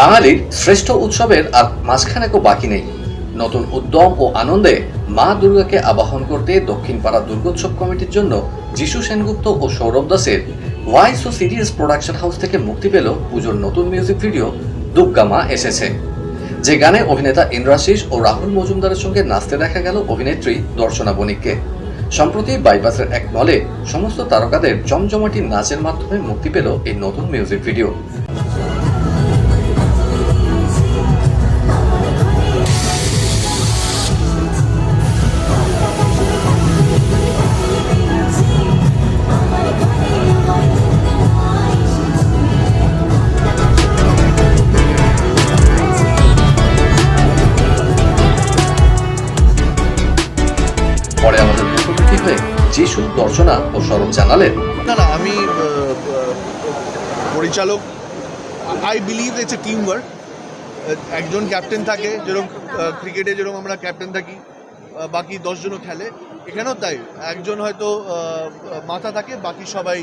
বাঙালির শ্রেষ্ঠ উৎসবের আর মাঝখানে মাঝখানেকও বাকি নেই। নতুন উদ্যম ও আনন্দে মা দুর্গাকে আবাহন করতে দক্ষিণ পাড়া দুর্গোৎসব কমিটির জন্য যিশু সেনগুপ্ত ও সৌরভ দাসের ওয়াইস ও সিরিয়াস প্রোডাকশন হাউস থেকে মুক্তি পেল পুজোর নতুন মিউজিক ভিডিও, দুর্গা মা এসেছে। যে গানে অভিনেতা ইন্দ্রাশিস ও রাহুল মজুমদারের সঙ্গে নাচতে দেখা গেল অভিনেত্রী দর্শনা বণিককে। সম্প্রতি বাইপাসের এক মলে সমস্ত তারকাদের জমজমাটি নাচের মাধ্যমে মুক্তি পেল এই নতুন মিউজিক ভিডিও। পরে আমাদের মুখোমুখি হয়ে যিশু দর্শনা ও সরব জানালেন। না না, আমি পরিচালক I believe it's a team work একজন ক্যাপ্টেন থাকে, যেরকম ক্রিকেটে যেরকম আমরা ক্যাপ্টেন থাকি বাকি দশজনও খেলে। এখানেও তাই, একজন হয়তো মাথা থাকে, বাকি সবাই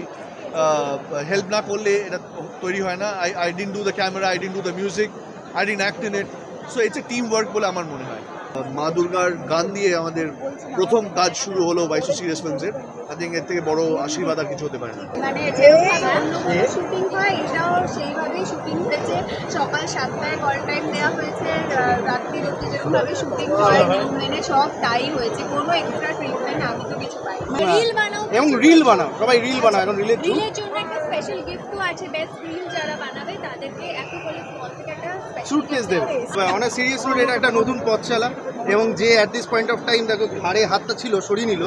হেল্প না করলে এটা তৈরি হয় না। I I didn't do the camera I didn't do the music I didn't act in it so it's a team work বলে আমার মনে হয়। মা দুর্গার গান দিয়ে আমাদের প্রথম কাজ শুরু হলো বাইশো সিরিয়াস ফিল্মসের আই থিঙ্ক এর থেকে বড় আশীর্বাদ আর কিছু হতে পারে না। মানে যেরকম শুটিং হয় এটাও সেইভাবেই শুটিং হয়েছে। সকাল সাতটায় কল টাইম দেওয়া হয়েছে রাত্রি অব্দি যেরকমভাবে শুটিং হয় নিয়ম সব তাই হয়েছে। কোনো এক্সট্রা ট্রিটমেন্ট আমি তো কিছু পাই রিল বানাও এবং রিল বানাও সবাই রিল বানাও এখন রিলের জন্য স্পেশাল গিফটও আছে বেস্ট রিল যারা বানাবে তাদেরকে এত করে স্মল থেকে একটা সুটকেস দেবে। অনেক সিরিয়াস নোট এটা একটা নতুন পথ চালা এবং যে at this point of time দেখো ঘাড়ে হাতটা ছিল সরিয়ে নিল।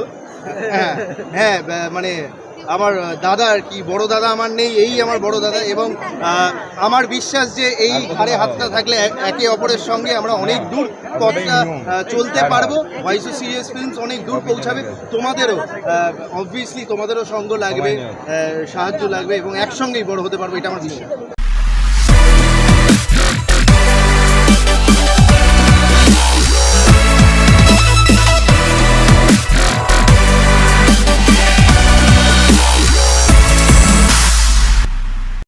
হ্যাঁ হ্যাঁ মানে আমার দাদা আর কি বড় দাদা আমার নেই এই আমার বড় দাদা এবং আমার বিশ্বাস যে এই ঘাড়ে হাতটা থাকলে একে অপরের সঙ্গে আমরা অনেক দূর পথটা চলতে পারব। ওয়াইসি সিরিয়াস ফিল্মস অনেক দূর পৌঁছাবে। তোমাদেরও অবভিয়াসলি তোমাদেরও সঙ্গ লাগবে সাহায্য লাগবে এবং একসঙ্গেই বড় হতে পারব এটা আমার বিশ্বাস।